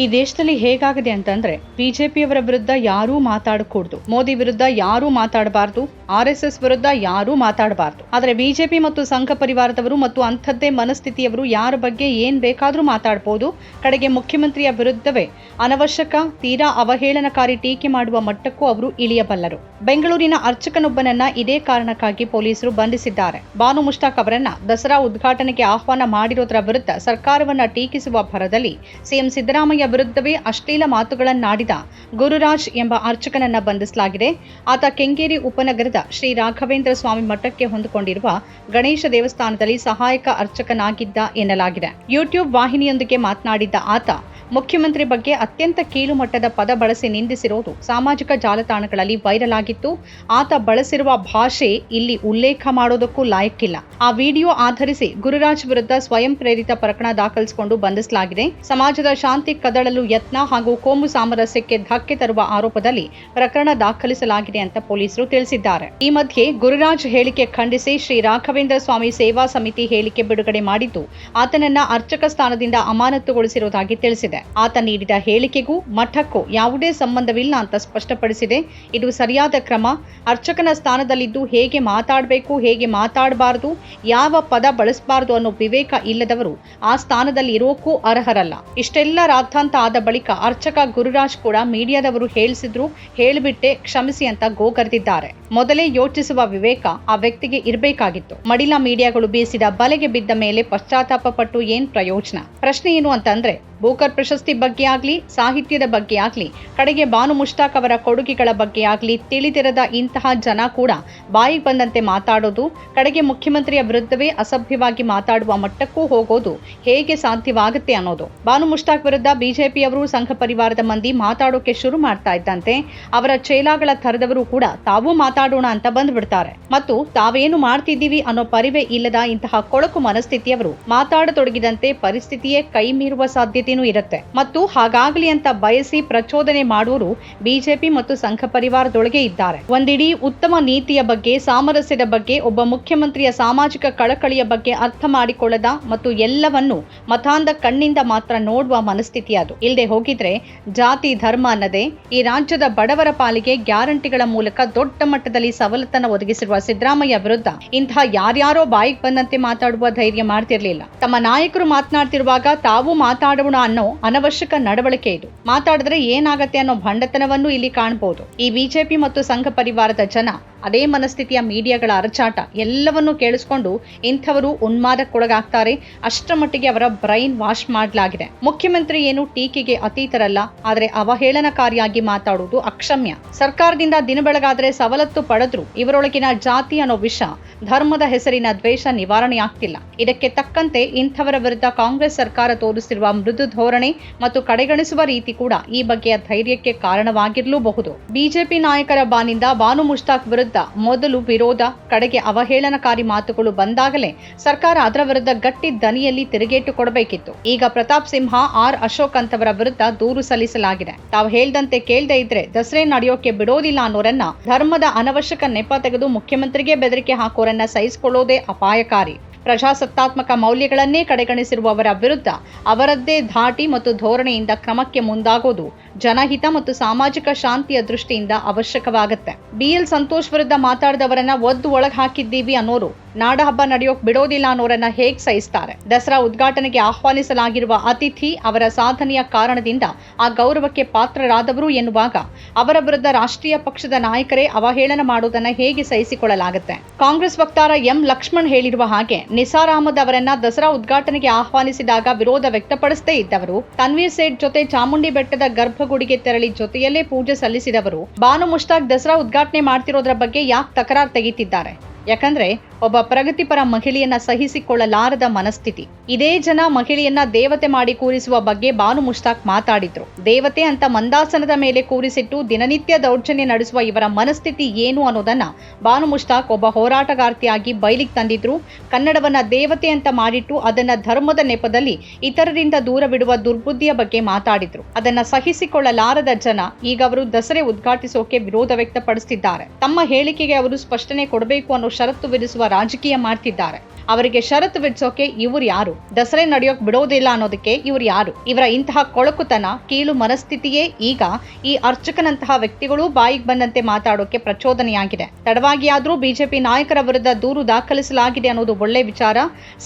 ಈ ದೇಶದಲ್ಲಿ ಹೇಗಾಗಿದೆ ಅಂತಂದ್ರೆ ಬಿಜೆಪಿಯವರ ವಿರುದ್ಧ ಯಾರೂ ಮಾತಾಡಕೂಡ್ದು. ಮೋದಿ ವಿರುದ್ಧ ಯಾರೂ ಮಾತಾಡಬಾರ್ದು. ಆರ್ ಎಸ್ ಎಸ್ ವಿರುದ್ಧ ಯಾರೂ ಮಾತಾಡಬಾರ್ದು. ಆದರೆ ಬಿಜೆಪಿ ಮತ್ತು ಸಂಘ ಪರಿವಾರದವರು ಮತ್ತು ಅಂಥದ್ದೇ ಮನಸ್ಥಿತಿಯವರು ಯಾರ ಬಗ್ಗೆ ಏನ್ ಬೇಕಾದ್ರೂ ಮಾತಾಡಬಹುದು ಕಡೆಗೆ ಮುಖ್ಯಮಂತ್ರಿಯ ವಿರುದ್ಧವೇ ಅನವಶ್ಯಕ, ತೀರಾ ಅವಹೇಳನಕಾರಿ ಟೀಕೆ ಮಾಡುವ ಮಟ್ಟಕ್ಕೂ ಅವರು ಇಳಿಯಬಲ್ಲರು. ಬೆಂಗಳೂರಿನ ಅರ್ಚಕನೊಬ್ಬನನ್ನ ಇದೇ ಕಾರಣಕ್ಕಾಗಿ ಪೊಲೀಸರು ಬಂಧಿಸಿದ್ದಾರೆ. ಬಾನು ಮುಷ್ತಾಕ್ ಅವರನ್ನ ದಸರಾ ಉದ್ಘಾಟನೆಗೆ ಆಹ್ವಾನ ಮಾಡಿರೋದರ ವಿರುದ್ಧ ಸರ್ಕಾರವನ್ನ ಟೀಕಿಸುವ ಭರದಲ್ಲಿ ಸಿಎಂ ಸಿದ್ದರಾಮಯ್ಯ ವಿರುದ್ಧವೇ ಅಶ್ಲೀಲ ಮಾತುಗಳನ್ನಾಡಿದ ಗುರುರಾಜ್ ಎಂಬ ಅರ್ಚಕನನ್ನ ಬಂಧಿಸಲಾಗಿದೆ. ಆತ ಕೆಂಗೇರಿ ಉಪನಗರದ ಶ್ರೀ ರಾಘವೇಂದ್ರ ಸ್ವಾಮಿ ಮಠಕ್ಕೆ ಹೊಂದಿಕೊಂಡಿರುವ ಗಣೇಶ ದೇವಸ್ಥಾನದಲ್ಲಿ ಸಹಾಯಕ ಅರ್ಚಕನಾಗಿದ್ದ ಎನ್ನಲಾಗಿದೆ. ಯೂಟ್ಯೂಬ್ ವಾಹಿನಿಯೊಂದಿಗೆ ಮಾತನಾಡಿದ್ದ ಆತ ಮುಖ್ಯಮಂತ್ರಿ ಬಗ್ಗೆ ಅತ್ಯಂತ ಕೀಳು ಮಟ್ಟದ ಪದ ಬಳಸಿ ನಿಂದಿಸಿರೋದು ಸಾಮಾಜಿಕ ಜಾಲತಾಣಗಳಲ್ಲಿ ವೈರಲ್ ಆಗಿತ್ತು. ಆತ ಬಳಸಿರುವ ಭಾಷೆ ಇಲ್ಲಿ ಉಲ್ಲೇಖ ಮಾಡೋದಕ್ಕೂ ಲಾಯಕ್ಕಿಲ್ಲ. ಆ ವಿಡಿಯೋ ಆಧರಿಸಿ ಗುರುರಾಜ್ ವಿರುದ್ಧ ಸ್ವಯಂ ಪ್ರೇರಿತ ಪ್ರಕರಣ ದಾಖಲಿಸಿಕೊಂಡು ಬಂಧಿಸಲಾಗಿದೆ. ಸಮಾಜದ ಶಾಂತಿ ಕದಳಲು ಯತ್ನ ಹಾಗೂ ಕೋಮು ಸಾಮರಸ್ಯಕ್ಕೆ ಧಕ್ಕೆ ತರುವ ಆರೋಪದಲ್ಲಿ ಪ್ರಕರಣ ದಾಖಲಿಸಲಾಗಿದೆ ಅಂತ ಪೊಲೀಸರು ತಿಳಿಸಿದ್ದಾರೆ. ಈ ಮಧ್ಯೆ ಗುರುರಾಜ್ ಹೇಳಿಕೆ ಖಂಡಿಸಿ ಶ್ರೀ ರಾಘವೇಂದ್ರ ಸ್ವಾಮಿ ಸೇವಾ ಸಮಿತಿ ಹೇಳಿಕೆ ಬಿಡುಗಡೆ ಮಾಡಿದ್ದು, ಆತನನ್ನ ಅರ್ಚಕ ಸ್ಥಾನದಿಂದ ಅಮಾನತುಗೊಳಿಸಿರುವುದಾಗಿ ತಿಳಿಸಿದೆ. ಆತ ನೀಡಿದ ಹೇಳಿಕೆಗೂ ಮಠಕ್ಕೂ ಯಾವುದೇ ಸಂಬಂಧವಿಲ್ಲ ಅಂತ ಸ್ಪಷ್ಟಪಡಿಸಿದೆ. ಇದು ಸರಿಯಾದ ಕ್ರಮ. ಅರ್ಚಕನ ಸ್ಥಾನದಲ್ಲಿದ್ದು ಹೇಗೆ ಮಾತಾಡಬೇಕು, ಹೇಗೆ ಮಾತಾಡಬಾರದು, ಯಾವ ಪದ ಬಳಸಬಾರದು ಅನ್ನೋ ವಿವೇಕ ಇಲ್ಲದವರು ಆ ಸ್ಥಾನದಲ್ಲಿ ಇರೋಕ್ಕೂ ಅರ್ಹರಲ್ಲ. ಇಷ್ಟೆಲ್ಲ ರಾದ್ಧಾಂತ ಆದ ಬಳಿಕ ಅರ್ಚಕ ಗುರುರಾಜ್ ಕೂಡ ಮೀಡಿಯಾದವರು ಹೇಳಿಸಿದ್ರು, ಹೇಳಿಬಿಟ್ಟೆ, ಕ್ಷಮಿಸಿ ಅಂತ ಗೋಗರೆದಿದ್ದಾರೆ. ಮೊದಲೇ ಯೋಚಿಸುವ ವಿವೇಕ ಆ ವ್ಯಕ್ತಿಗೆ ಇರಬೇಕಾಗಿತ್ತು. ಮಡಿಲ ಮೀಡಿಯಾಗಳು ಬೀಸಿದ ಬಲೆಗೆ ಬಿದ್ದ ಮೇಲೆ ಪಶ್ಚಾತ್ತಾಪ ಪಟ್ಟು ಏನ್ ಪ್ರಯೋಜನ? ಪ್ರಶ್ನೆ ಏನು ಅಂತಂದ್ರೆ ಬೂಕರ್ ಪ್ರಶಸ್ತಿ ಬಗ್ಗೆ ಆಗಲಿ, ಸಾಹಿತ್ಯದ ಬಗ್ಗೆ ಆಗಲಿ, ಕಡೆಗೆ ಬಾನು ಮುಷ್ತಾಕ್ ಅವರ ಕೊಡುಗೆಗಳ ಬಗ್ಗೆ ಆಗಲಿ ತಿಳಿದಿರದ ಇಂತಹ ಜನ ಕೂಡ ಬಾಯಿಗೆ ಬಂದಂತೆ ಮಾತಾಡೋದು, ಕಡೆಗೆ ಮುಖ್ಯಮಂತ್ರಿಯ ವಿರುದ್ಧವೇ ಅಸಭ್ಯವಾಗಿ ಮಾತಾಡುವ ಮಟ್ಟಕ್ಕೂ ಹೋಗೋದು ಹೇಗೆ ಸಾಧ್ಯವಾಗುತ್ತೆ ಅನ್ನೋದು. ಬಾನು ಮುಷ್ತಾಕ್ ವಿರುದ್ಧ ಬಿಜೆಪಿಯವರು ಸಂಘ ಪರಿವಾರದ ಮಂದಿ ಮಾತಾಡೋಕೆ ಶುರು ಮಾಡ್ತಾ ಇದ್ದಂತೆ ಅವರ ಚೇಲಾಗಳ ಥರದವರು ಕೂಡ ತಾವೂ ಮಾತಾಡೋಣ ಅಂತ ಬಂದ್ಬಿಡ್ತಾರೆ. ಮತ್ತು ತಾವೇನು ಮಾಡ್ತಿದ್ದೀವಿ ಅನ್ನೋ ಪರಿವೆ ಇಲ್ಲದ ಇಂತಹ ಕೊಳಕು ಮನಸ್ಥಿತಿಯವರು ಮಾತಾಡತೊಡಗಿದಂತೆ ಪರಿಸ್ಥಿತಿಯೇ ಕೈ ಮೀರುವ ಸಾಧ್ಯತೆಯೂ ಇರುತ್ತೆ. ಮತ್ತು ಹಾಗಾಗ್ಲಿ ಅಂತ ಬಯಸಿ ಪ್ರಚೋದನೆ ಮಾಡುವರು ಬಿಜೆಪಿ ಮತ್ತು ಸಂಘ ಪರಿವಾರದೊಳಗೆ ಇದ್ದಾರೆ. ಒಂದಿಡೀ ಉತ್ತಮ ನೀತಿಯ ಬಗ್ಗೆ, ಸಾಮರಸ್ಯದ ಬಗ್ಗೆ, ಒಬ್ಬ ಮುಖ್ಯಮಂತ್ರಿಯ ಸಾಮಾಜಿಕ ಕಳಕಳಿಯ ಬಗ್ಗೆ ಅರ್ಥ ಮಾಡಿಕೊಳ್ಳದ ಮತ್ತು ಎಲ್ಲವನ್ನು ಮತಾಂಧ ಕಣ್ಣಿಂದ ಮಾತ್ರ ನೋಡುವ ಮನಸ್ಥಿತಿ ಅದು. ಇಲ್ಲದೆ ಹೋಗಿದ್ರೆ ಜಾತಿ, ಧರ್ಮ ಅನ್ನದೇ ಈ ರಾಜ್ಯದ ಬಡವರ ಪಾಲಿಗೆ ಗ್ಯಾರಂಟಿಗಳ ಮೂಲಕ ದೊಡ್ಡ ಮಟ್ಟದಲ್ಲಿ ಸವಲತ್ತನ್ನು ಒದಗಿಸಿರುವ ಸಿದ್ದರಾಮಯ್ಯ ವಿರುದ್ಧ ಇಂತಹ ಯಾರ್ಯಾರೋ ಬಾಯಿಗೆ ಬಂದಂತೆ ಮಾತಾಡುವ ಧೈರ್ಯ ಮಾಡ್ತಿರ್ಲಿಲ್ಲ. ತಮ್ಮ ನಾಯಕರು ಮಾತನಾಡ್ತಿರುವಾಗ ತಾವು ಮಾತಾಡೋಣ ಅನ್ನೋ ಅನವಶ್ಯಕ ನಡವಳಿಕೆ ಇದು. ಮಾತಾಡಿದ್ರೆ ಏನಾಗತ್ತೆ ಅನ್ನೋ ಭಂಡತನವನ್ನು ಇಲ್ಲಿ ಕಾಣಬಹುದು ಈ ಬಿಜೆಪಿ ಮತ್ತು ಸಂಘ ಪರಿವಾರದ ಜನ ಅದೇ ಮನಸ್ಥಿತಿಯ ಮೀಡಿಯಾಗಳ ಅರಚಾಟ ಎಲ್ಲವನ್ನೂ ಕೇಳಿಸ್ಕೊಂಡು ಇಂಥವರು ಉನ್ಮಾದಕ್ಕೊಳಗಾಗ್ತಾರೆ. ಅಷ್ಟರ ಮಟ್ಟಿಗೆ ಅವರ ಬ್ರೈನ್ ವಾಶ್ ಮಾಡಲಾಗಿದೆ. ಮುಖ್ಯಮಂತ್ರಿ ಏನು ಟೀಕೆಗೆ ಅತೀತರಲ್ಲ, ಆದರೆ ಅವಹೇಳನಕಾರಿಯಾಗಿ ಮಾತಾಡುವುದು ಅಕ್ಷಮ್ಯ. ಸರ್ಕಾರದಿಂದ ದಿನ ಬೆಳಗಾದ್ರೆ ಸವಲತ್ತು ಪಡೆದ್ರು ಇವರೊಳಗಿನ ಜಾತಿ ಅನ್ನೋ ವಿಷ, ಧರ್ಮದ ಹೆಸರಿನ ದ್ವೇಷ ನಿವಾರಣೆಯಾಗ್ತಿಲ್ಲ. ಇದಕ್ಕೆ ತಕ್ಕಂತೆ ಇಂಥವರ ವಿರುದ್ಧ ಕಾಂಗ್ರೆಸ್ ಸರ್ಕಾರ ತೋರಿಸಿರುವ ಮೃದು ಧೋರಣೆ ಮತ್ತು ಕಡೆಗಣಿಸುವ ರೀತಿ ಕೂಡ ಈ ಬಗೆಯ ಧೈರ್ಯಕ್ಕೆ ಕಾರಣವಾಗಿರಲೂಬಹುದು. ಬಿಜೆಪಿ ನಾಯಕರ ಬಾನಿಂದ ಬಾನು ಮುಷ್ತಾಕ್ ವಿರುದ್ಧ ಮೊದಲು ವಿರೋಧ, ಕಡೆಗೆ ಅವಹೇಳನಕಾರಿ ಮಾತುಗಳು ಬಂದಾಗಲೇ ಸರ್ಕಾರ ಅದರ ವಿರುದ್ಧ ಗಟ್ಟಿ ದನಿಯಲ್ಲಿ ತಿರುಗೇಟು ಕೊಡಬೇಕಿತ್ತು. ಈಗ ಪ್ರತಾಪ್ ಸಿಂಹ, ಆರ್ ಅಶೋಕ್ ಅಂತವರ ವಿರುದ್ಧ ದೂರು ಸಲ್ಲಿಸಲಾಗಿದೆ. ತಾವು ಹೇಳ್ದಂತೆ ಕೇಳದೆ ಇದ್ರೆ ದಸರೆ ನಡೆಯೋಕೆ ಬಿಡೋದಿಲ್ಲ ಅನ್ನೋರನ್ನ ಧರ್ಮದ ಅನವಶ್ಯಕ ನೆಪ ತೆಗೆದು ಮುಖ್ಯಮಂತ್ರಿಗೆ ಬೆದರಿಕೆ ಹಾಕೋರನ್ನ ಸಹಿಸಿಕೊಳ್ಳೋದೇ ಅಪಾಯಕಾರಿ. ಪ್ರಜಾಸತ್ತಾತ್ಮಕ ಮೌಲ್ಯಗಳನ್ನೇ ಕಡೆಗಣಿಸಿರುವವರ ವಿರುದ್ಧ ಅವರದ್ದೇ ಧಾಟಿ ಮತ್ತು ಧೋರಣೆಯಿಂದ ಕ್ರಮಕ್ಕೆ ಮುಂದಾಗೋದು ಜನಹಿತ ಮತ್ತು ಸಾಮಾಜಿಕ ಶಾಂತಿಯ ದೃಷ್ಟಿಯಿಂದ ಅವಶ್ಯಕವಾಗುತ್ತೆ. ಬಿಎಲ್ ಸಂತೋಷ್ ವಿರುದ್ಧ ಮಾತಾಡಿದವರನ್ನ ಒದ್ದು ಒಳಗ್ ಹಾಕಿದ್ದೀವಿ ಅನ್ನೋರು ನಾಡಹಬ್ಬ ನಡೆಯೋಕ್ ಬಿಡೋದಿಲ್ಲ ಅನ್ನೋರನ್ನ ಹೇಗ್ ಸಹಿಸ್ತಾರೆ? ದಸರಾ ಉದ್ಘಾಟನೆಗೆ ಆಹ್ವಾನಿಸಲಾಗಿರುವ ಅತಿಥಿ ಅವರ ಸಾಧನೆಯ ಕಾರಣದಿಂದ ಆ ಗೌರವಕ್ಕೆ ಪಾತ್ರರಾದವರು ಎನ್ನುವಾಗ ಅವರ ವಿರುದ್ಧ ರಾಷ್ಟ್ರೀಯ ಪಕ್ಷದ ನಾಯಕರೇ ಅವಹೇಳನ ಮಾಡೋದನ್ನ ಹೇಗೆ ಸಹಿಸಿಕೊಳ್ಳಲಾಗುತ್ತೆ? ಕಾಂಗ್ರೆಸ್ ವಕ್ತಾರ ಎಂ ಲಕ್ಷ್ಮಣ್ ಹೇಳಿರುವ ಹಾಗೆ ನಿಸಾರ್ ಅಹಮದ್ ಅವರನ್ನ ದಸರಾ ಉದ್ಘಾಟನೆಗೆ ಆಹ್ವಾನಿಸಿದಾಗ ವಿರೋಧ ವ್ಯಕ್ತಪಡಿಸದೇ ಇದ್ದವರು, ತನ್ವೀರ್ ಸೇಠ್ ಜೊತೆ ಚಾಮುಂಡಿ ಬೆಟ್ಟದ ಗರ್ಭಗುಡಿಗೆ ತೆರಳಿ ಜೊತೆಯಲ್ಲೇ ಪೂಜೆ ಸಲ್ಲಿಸಿದವರು. ಬಾನು ಮುಷ್ತಾಕ್ ದಸರಾ ಉದ್ಘಾಟನೆ ಮಾಡ್ತಿರೋದ್ರ ಬಗ್ಗೆ ಯಾಕೆ ತಕರಾರು ತೆಗಿತಿದ್ದಾರೆ? ಯಾಕಂದ್ರೆ ಒಬ್ಬ ಪ್ರಗತಿಪರ ಮಹಿಳೆಯನ್ನ ಸಹಿಸಿಕೊಳ್ಳಲಾರದ ಮನಸ್ಥಿತಿ. ಇದೇ ಜನ ಮಹಿಳೆಯನ್ನ ದೇವತೆ ಮಾಡಿ ಕೂರಿಸುವ ಬಗ್ಗೆ ಬಾನು ಮುಷ್ತಾಕ್ ಮಾತಾಡಿದ್ರು. ದೇವತೆ ಅಂತ ಮಂದಾಸನದ ಮೇಲೆ ಕೂರಿಸಿಟ್ಟು ದಿನನಿತ್ಯ ದೌರ್ಜನ್ಯ ನಡೆಸುವ ಇವರ ಮನಸ್ಥಿತಿ ಏನು ಅನ್ನೋದನ್ನ ಬಾನು ಮುಷ್ತಾಕ್ ಒಬ್ಬ ಹೋರಾಟಗಾರ್ತಿಯಾಗಿ ಬಯಲಿಗೆ ತಂದಿದ್ರು. ಕನ್ನಡವನ್ನ ದೇವತೆ ಅಂತ ಮಾಡಿಟ್ಟು ಅದನ್ನ ಧರ್ಮದ ನೆಪದಲ್ಲಿ ಇತರರಿಂದ ದೂರವಿಡುವ ದುರ್ಬುದ್ಧಿಯ ಬಗ್ಗೆ ಮಾತಾಡಿದ್ರು. ಅದನ್ನ ಸಹಿಸಿಕೊಳ್ಳಲಾರದ ಜನ ಈಗ ಅವರು ದಸರೆ ಉದ್ಘಾಟಿಸೋಕೆ ವಿರೋಧ ವ್ಯಕ್ತಪಡಿಸುತ್ತಿದ್ದಾರೆ ತಮ್ಮ ಹೇಳಿಕೆಗೆ ಅವರು ಸ್ಪಷ್ಟನೆ ಕೊಡಬೇಕು ಅನ್ನೋ ಷರತ್ತು ವಿಧಿಸುವ ರಾಜಕೀಯ ಮಾಡ್ತಿದ್ದಾರೆ. ಅವರಿಗೆ ಷರತ್ತು ವಿಧಿಸೋಕೆ ಇವ್ರು ಯಾರು? ದಸರೆ ನಡೆಯೋಕ್ ಬಿಡೋದಿಲ್ಲ ಅನ್ನೋದಕ್ಕೆ ಇವ್ರು ಯಾರು? ಇವರ ಇಂತಹ ಕೊಳಕುತನ, ಕೀಳು ಮನಸ್ಥಿತಿಯೇ ಈಗ ಈ ಅರ್ಚಕನಂತಹ ವ್ಯಕ್ತಿಗಳು ಬಾಯಿಗೆ ಬಂದಂತೆ ಮಾತಾಡೋಕೆ ಪ್ರಚೋದನೆಯಾಗಿದೆ. ತಡವಾಗಿಯಾದ್ರೂ ಬಿಜೆಪಿ ನಾಯಕರ ವಿರುದ್ಧ ದೂರು ದಾಖಲಿಸಲಾಗಿದೆ ಅನ್ನೋದು ಒಳ್ಳೆ ವಿಚಾರ.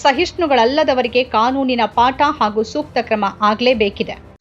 ಸಹಿಷ್ಣುಗಳಲ್ಲದವರಿಗೆ ಕಾನೂನಿನ ಪಾಠ ಹಾಗೂ ಸೂಕ್ತ ಕ್ರಮ ಆಗಲೇಬೇಕಿದೆ.